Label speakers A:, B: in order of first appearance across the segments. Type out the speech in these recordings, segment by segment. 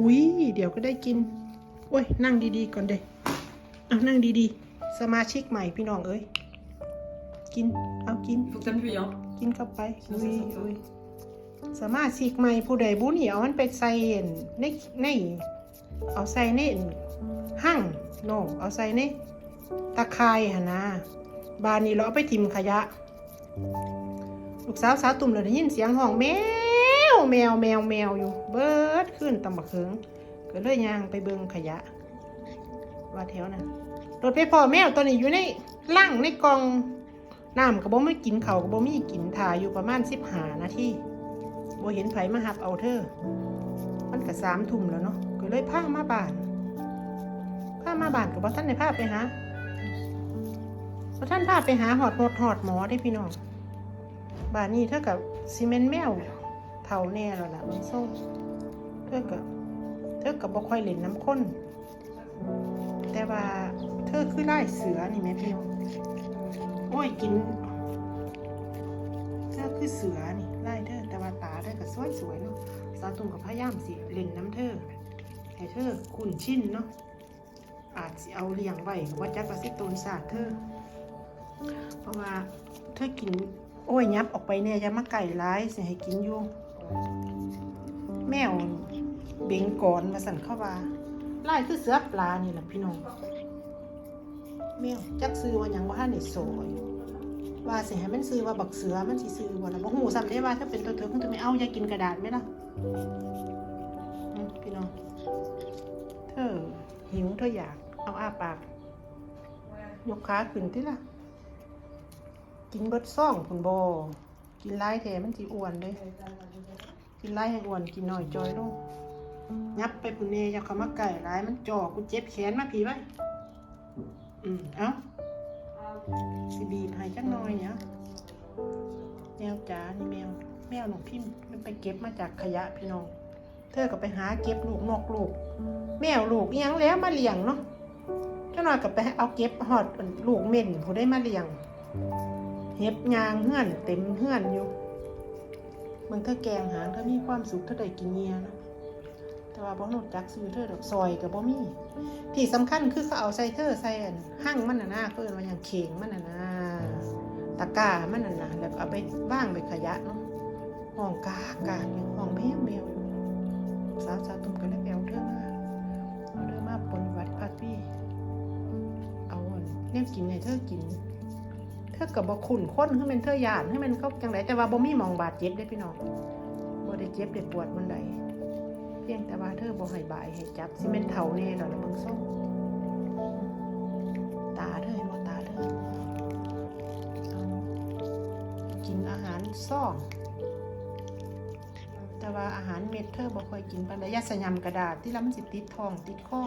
A: อุ้ยเดี๋ยวก็ได้กิน โอ้ย นั่งดีๆก่อนเด้เอานั่งดีๆ สมาชิกใหม่พี่น้องเอ้ย กิน เอากิน
B: Faut que t'appuies, hein.
A: กินเข้าไป อุ้ยอุ้ยสามารถสิกใหม่ผู้ใดบุญเอามันไปใส่ในใน เอาใส่ในหั่งโนเอาใส่ในตะไคร่หนนะ บานนี้เราเอาไปทิมขยะ ลูกสาวสาวตุ่มเลยได้ยินเสียงห้องแมว แมวแมวแมวอยู่ เบิดขึ้นตำบักเคิงก็เลยย่างไปเบิงขยะ ว่าแถวนั้นรถไปพ่อแมวตัวนี้อยู่ในล่างในกองน้ำก็บ่ไม่กินเขาวก็บ่มีกินถ่ายอยู่ประมาณสิบหานาทีโบเห็นไผมาหับเอาเธอ มันก็สามทุ่มแล้วเนาะก็เลยพามาบานพามาบานก็บ่ท่านได้พาไปหาบ่ท่านพาไปหาหอดหมดหอดหมอได้พี่น้องบ้านนี้เท่ากับซีเมนต์แมว เท่าแน่แล้วล่ะมันส้มเธอกับเธอกับบ่ค่อยเล่นน้ำข้นแต่ว่าเธอคือไล่เสือนี่แม่พี่โอ้ยกินเธอคือเสือนี่ไล่เธอแต่ว่าตาเธอก็สวยสวยเนาะสาวตุ่มกับพยายามสิเล่นน้ำเธอให้เธอคุ้นชินเนาะอาจสิเอาเลี้ยงไว้ว่าจักว่าสิโตนศาสตร์เธอ เพราะว่าเธอกิน โอ้ยยับออกไปเนี่ยจะมาไก่ร้ายสิให้กินอยู่ แมวเบงกอนมาสั่นเข้าว่าไล่คือเสือปลานี่แหละพี่น้องแมวจักซื้อว่าหยังว่าท่านได้โซยว่าเสิให้มันซื้อว่าบักเสือมันสิซื้อว่าล่ะบ่ฮู้ซ้ำได้ว่าถ้าเป็นตัวเธอคงจะไม่เอาอยากินกระดาษไหมล่ะพี่น้องเธอหิวเธออยาก เอาอ้าปากยกขาขึ้นติล่ะ กินเบิดซ่องผุนบ กินไล่แทมันสิอ้วนเลย กินไล่ให้อ้วนกินหน่อยจอยลงยับไปปุ่นเนยอย่าเข้ามาใกล้ร้ายมันจ่อกูเจ็บแขนมาผีไว้อืมเอ้าสิบีบให้จักหน่อยเนี่ยแมวจ๋านี่แมวแมวหนูพิมพ์มันไปเก็บมาจากขยะพี่น้อง เธอก็ไปหาเก็บลูกนกลูก แมวลูกยังแล้วมาเลี้ยงเนาะเจ้าหน่อยก็ไปเอาเก็บหอดลูกเม่นผู้ได้มาเลี้ยง เห็บยางเฮือนเต็มเฮือนอยู่มันก็แกงหางถ้ามีความสุขถ้าได้กินเงียนะแต่ว่าบ่รู้จักซื้อเธอดอกซอยกับบ่มีที่สำคัญคือเขาเอาใส่เธอใส่อันหั่งมันน่ะนะเพิ่นว่าอย่างเข่งมันน่ะนะตะก้ามันน่ะนะแล้วเอาไปว่างไปขยะเนาะห้องกากากอยู่ห้องแมวแมวอยู่สาวสาวตุ้มก็เลยไปเอาเธอมาเอาเธอมาปนวัดพัดพี่เอาอันแนวกินให้เธอกิน เธอกับบ่ขุนค้นให้มันเธอหยาดให้มันเขาจังไดแต่ว่าบ่มีมองบาดเจ็บได้พี่น้องบ่ได้เจ็บได้ปวดมันใดเพียงแต่ว่าเธอบ่ให้บายให้จับสิเป็นเท่าแน่ดอกละเบิ่งส้มตาเธอเห็นบ่ตาเธอกินอาหารซ่องแต่ว่าอาหารเม็ดเธอบ่ค่อยกินปานใดยาสยำกระดาษที่ลำสิติดท้องติดคอ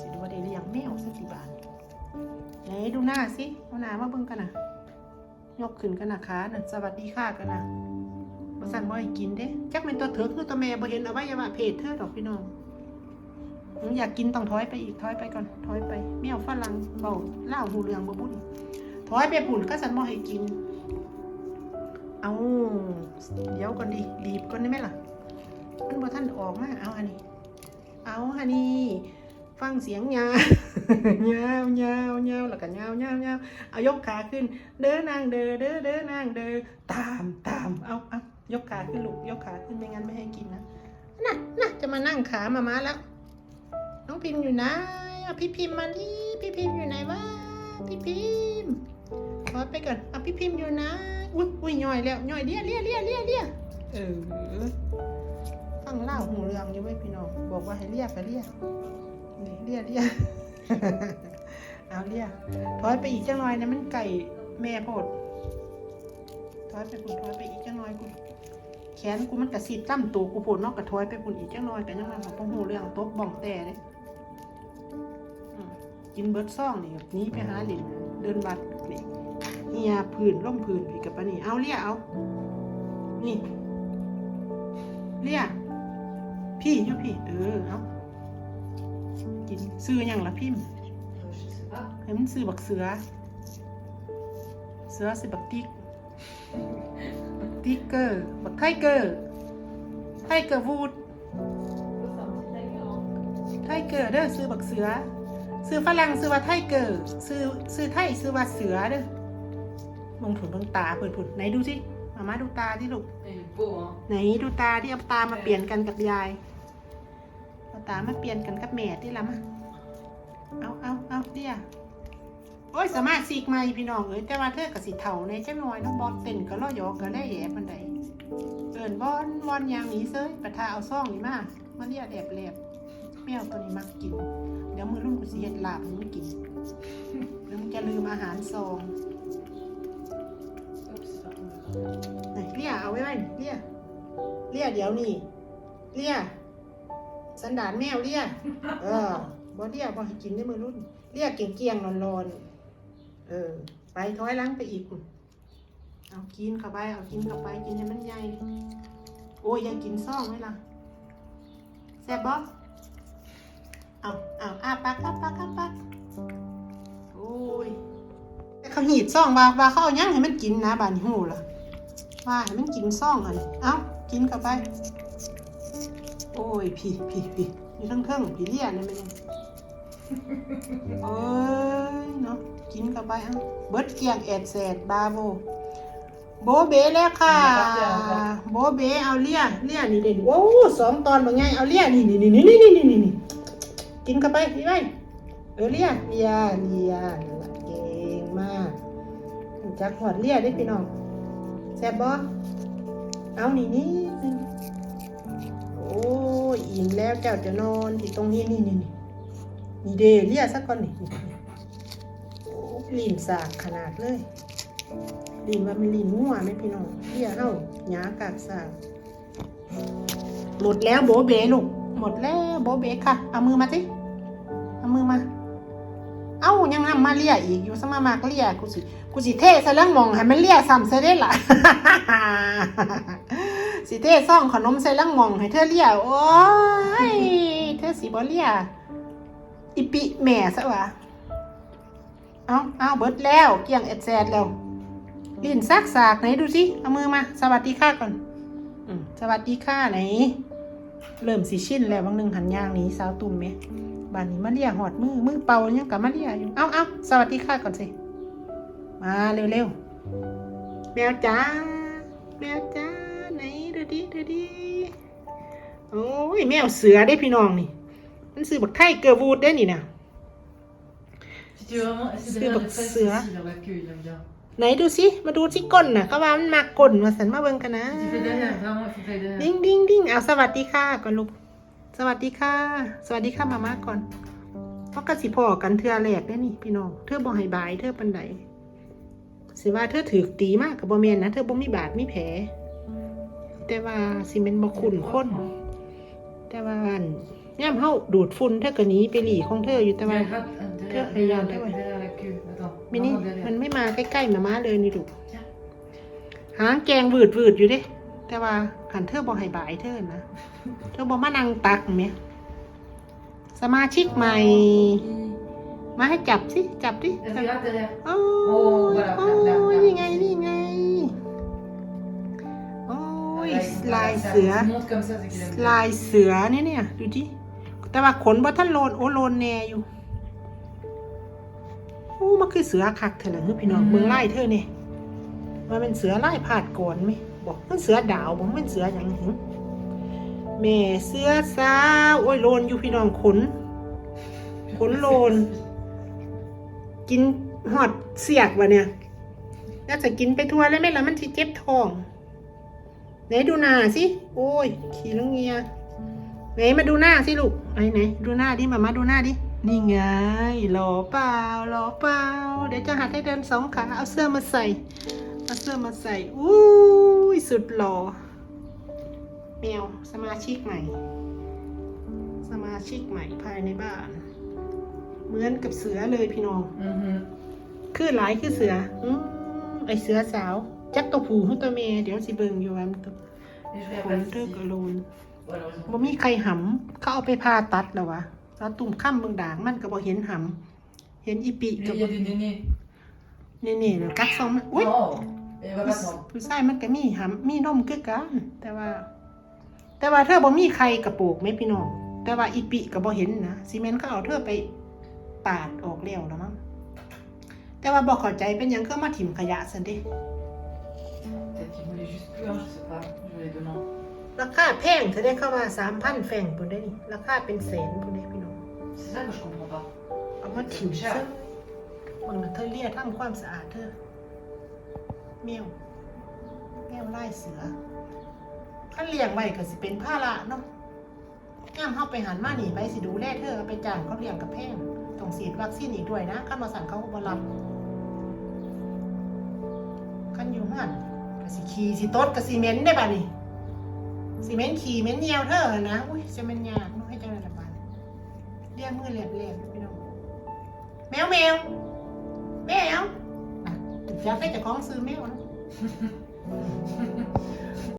A: สิดว่าได้เลี้ยงแมวสักกี่บาท ไหนดูหน้าสิเอาหน้ามาเบิ่งกันนะยกขึ้นกันนะขาน่ะสวัสดีค่ะกันนะบ่สั่นบ่ให้กินเด้จักเป็นตัวเถิกคือตัวแม่บ่เห็นเอาไวัยวะเพศเธอดอกพี่น้องอยากกินต้องถอยไปอีกถอยไปก่อนถอยไปแมวฝรั่งเบาเล่าวหูเรืองบ่บุญถอยไปปุ่นก็สั่นบ่ให้กิน เอาเดี๋ยวก่อนดิบีบก่อนได้ไหมล่ะมันบ่ทันออกมาเอาอันนี้ เอาอันนี้ฟังเสียงยา ยาวยาวยาวแล้วก็ยาวยาวยาวเอายกขาขึ้น เด้อนางเด้อเด้อเด้อนางเด้อตามตามเอาเอายกขาขึ้นลูกยกขาขึ้นไม่งั้นไม่ให้กินนะน่ะน่ะจะมานั่งขามามาแล้วน้องพิมพ์อยู่ไหนเอาพี่พิมพ์มาดิพี่พิมพ์อยู่ไหนวะพี่พิมพ์ขอไปก่อนเอาพี่พิมพ์อยู่ไหนอุ้ยอุ้ยย่อยแล้วย่อยเลี้ยเลี้ยเลี้ยเลี้ยเลี้ยเออฟังเล่าหูเรืองอยู่ไว้ยพี่น้องบอกว่าให้เรียกก็เรียกเรียกเรียก เอาเรียกถอยไปอีกจังหน่อยนะมันไก่แม่โพดถอยไปปุ่นถอยไปอีกจังหน่อยกูแขนกูมันกระสีตั้มตัวกูโผล่นอกกระถอยไปปุ่นอีกจังหน่อยกันยังไงของพงหูเรื่องตบบ่องแต่เลยกินเบิร์ดซ่องนี่แบบนี้ไปหาหลินเดินบัดนี่เฮียผื่นร่มผื่นพี่กับปะนี่เอาเรียกเอานี่เรียกพี่อยุพี่เออเอา กิน ซื้อหยังละพิมพ์
B: Euh, je sais pas.
A: ให้มันซื้อบักเสือ เสือซื้อบักติ๊กบักติ๊กเกอร์ บักไทเกอร์ ไทเกอร์วูด ไทเกอร์เด้อซื้อบักเสือ ซื้อฝรั่งซื้อว่าไทเกอร์ ซื้อซื้อไทยซื้อว่าเสือเด้อมองถุนเบิ่งตาเปิดผุดไหนดูสิมามาดูตาที่ลูก
B: Il est beau, hein.
A: ไหนดูตาที่เอาตามาเปลี่ยนกันกับยาย เอาตามาเปลี่ยนกันกับแม่ที่ละมะเอาเอาเอาเดียโอ้ยสามารถสีกมาอีพี่น้องเอ้ยแต่ว่าเธอกับสีเทาในจังน้อยน้องบอลเต้นก็ล่อยอกก็ได้แย่ปันใดเอินบอลบอลยางหนี้เซ้ยปะทาเอาซ่องนี่มามาเรียแดบแลบแมวตัวนี้มักกิน เดี๋ยวมือรุ่นกูสิเฮ็ดลาบมันกินเดี๋ยวมันจะลืมอาหารซองไหนเลี่ยเอาไว้ไว้เลี่ยเลี่ยเดี๋ยวนี่เลี่ย สันดานแมวเลี่ยเออบ่เลี่ยบ่ให้กินได้มือรุ่นเลี่ยเก่งเกียงๆร้อนเออ ไปถอยหล้างไปอีก เอากินเข้าไป เอากินเข้าไป กินให้มันใหญ่ โอ้ยยังกินซ่องไหมล่ะแซ่บบ่เอาเอาอ้าปากอ้าปากอาปากโอ้ยแต่เขาหีดซ่องว่าว่าเขาเอายังให้มันกินนะบานหูล่ะว่าให้มันกินซ่องอันเอากินเข้าไป โอ้ยผีผีผีอยู่ทั้งเครื่องผีเลี้ยนี่มันเอ้ยเนาะกินเข้าไปฮะเบิดเกียงแอดแสดบาโบโบเบแล้วค่ะโบเบเอาเลี้ยเลี้ยนี่เด่นโอ้สองตอนเป็นไงเอาเลี้ยนี่นี่นี่นี่นี่นี่นี่กินเข้าไปพี่ไปเออเลี้ยเลี้ยเลี้ยเก่งมากจักหอดเลี้ยได้พี่น้องแซ่บบ่เอานี่นี่ โอ้ยอิ่มแล้วเจ้าจะนอนที่ตรงนี้นี่นี่นี่นี่เดเรียสักก่อนนี่โอ้ลิ้นสากขนาดเลยลิ้นว่ามันลิ้นงัวไหมพี่น้องเรียเอ้าหยากากสากหมดแล้วโบเบลูกหมดแล้วโบเบค่ะ เอามือมาสิเอามือมา เอ้ายังนำมาเลียอีกอยู่สมามากเลียกูสิกูสิเทใส่เรื่องมองให้มันเลียซ้ำใส่ได้ล่ะ สิเทซ่องขนมใส่เรื่องมองให้เธอเลียโอ้ยเธอสิบ่เลียอิปิแม่ซะวะเอาเอาเบิดแล้วเกี่ยงเอ็ดแซดแล้วลิ้นซากสากไหนดูสิเอามือมา สวัสดีค่ะก่อนอืมสวัสดีค่ะไหน เริ่มสิชินแล้วบางหนึ่งหันย่างหนี้สาวตุ่มไหมบ้านนี้มาเรียหอดมือมือเป่ายังกับมาเรียอยู่เอาเอาสวัสดีค่ะก่อนสิมาเร็วๆแมวจ้าแมวจ้า ไหนดูดิดูดิโอ้ยแมวเสือได้พี่น้องนี่ มันซื้อบักไทเกอร์วูดได้นี่นะ
B: Si tu veux vraiment essayer
A: C'est
B: de
A: pour
B: faire
A: ça.
B: ici, dans la queue, il aime bien.
A: ไหนดูสิ มาดูสิก้นน่ะเขาว่ามันมากก้นมาสันมาเบิ่งกันนะ
B: Tu fais derrière, vraiment, il faut faire derrière.
A: ดิ้งดิ้งดิ้งเอาสวัสดีค่ะก่อนลูก สวัสดีค่ะ สวัสดีค่ะมาม่าก่อนเพราะกสิพอกันเทือแรกได้นี่พี่น้อง เธอบ่ให้บายเธอปันใดสิว่าเธอถือตีมากกับบ่แม่นนะ เธอบ่มีบาดมีแผล แต่ว่าสิเป็นบ่คุ้นคนแต่ว่าอันย่ามเฮาดูดฝุ่นเธอก็หนีไปหลีของเธออยู่แต่ว่า
B: Derrière, ah, derrière,
A: Tiens, regarde,
B: derrière,
A: ouais.
B: derrière la queue. Attends,
A: มินี่
B: vraiment
A: มัน
B: derrière.
A: ไม่มาใกล้ๆมาม่าเลยนี่ลูก
B: Tiens.
A: หางแกงวืดวืดๆอยู่เด้แต่ว่าขันเธอบ่ให้บายเธอนะเธอบ่มานั่งตักเมียสมาชิกใหม่ มาให้จับสิ จับดิ
B: Regarde derrière.
A: โอ้
B: โอ้ voilà,
A: โอ้
B: là, là, là.
A: นี่ไงนี่ไง ย
B: Là, il-
A: ลาย
B: ça-
A: เสือ
B: ça monte comme ça, c'est qu'il aime bien.
A: ลายเสือเนี่ยเนี่ยดูดิแต่ว่าขนบ่ท่านโลนโอโลนแน่อยู่โอ้มันคือเสือคักเถอะนะพี่น้อง
B: อืม
A: เมืองไล่เธอเนี่ยมันเป็นเสือไล่ผาดก่อนไหมบอกมันเสือดาวบอกมันเป็นเสืออย่างหึแม่เสือสาวโอ้ยโลนอยู่พี่น้องขนขนโลน กินหอดเสียกวะเนี่ยน่าจะกินไปทั่วแล้วไหมล่ะมันสิเจ็บท้อง ไหนดูหน้าสิโอ้ย ขี่ลุงเงียไหนมาดูหน้าสิลูกไหนไหนดูหน้าดิมามาดูหน้าดินี่ไงหล่อเปล่าหล่อเปล่าเดี๋ยวจะหัดให้เดินสองขาเอาเสื้อมาใส่เอาเสื้อมาใส่อู้ยสุดหล่อแมวสมาชิกใหม่ สมาชิกใหม่ภายในบ้าน เหมือนกับเสือเลยพี่น้อง
B: Mhm.
A: คือหลายคือเสือ อืมไอเสือสาว จักตัวผู้หรือตัวเมียเดี๋ยวสิเบิ่งอยู่ว่ามันตัว
B: Et je
A: ข
B: vais
A: น
B: passer
A: เธอ
B: ici.
A: กระโลน
B: Voilà, heureusement.
A: บ่มีใครหำเขาเอาไปผ่าตัดแล้ววะแล้วตุ่มข้ามเบิ่งด่างมันก็บ่เห็นหำเห็นอีปี
B: Il
A: ก็
B: y
A: บ่
B: a des nénés.
A: นี่ๆแล้วกัดซองมันอุ้ย
B: Non, elle va
A: ผู้
B: pas s'en.
A: ผู้ชายมันก็มีหำมีนมคือกันแต่ว่า แต่ว่าเธอบ่มีใครกระโปกไหมพี่น้องแต่แต่ว่าอีปิก็บ่เห็นนะซีเมนต์เขาเอาเธอไปปาดออกแล้วแล้วมั้งแต่ว่าบ่เข้าใจเป็นหยังก็มาถิ่มขยะซั่นเด้
B: Peut-être qu'il voulait juste plus, hein, je sais pas. Je vais demain.
A: ราคาแพงเธอได้เข้ามา3,000แฟรงค์พุ่นได้นี่ราคาเป็นแสนพุ่นได้พี่น้อง
B: C'est ça que je comprends pas.
A: เอามาถิ่มซะมึงน่ะเธอเลียทำความสะอาดเธอแมวแมวไล่เสือคันเลี้ยงไว้ก็สิเป็นภาระเนาะย่ามเฮาไปหันมาหนีไปสิดูแลเธอเอาไปจ้างเขาเลี้ยงกับแพงต้องฉีดวัคซีนอีกด้วยนะคันมาสั่งเขาก็บ่รับคันอยู่หันก็ สิขี่สิตดกับสีเหม็นได้ป่ะนี่สีเหม็นขี่เหม็นเหนียวเธอะนะอุ้ยจะเป็นยากนาะให้เจ้าหน้าที่บาดเรียกมือเรียบเรียบพี่น้องแมวแมวแมวอะอยากได้เจ้าของซื้อแมวนะ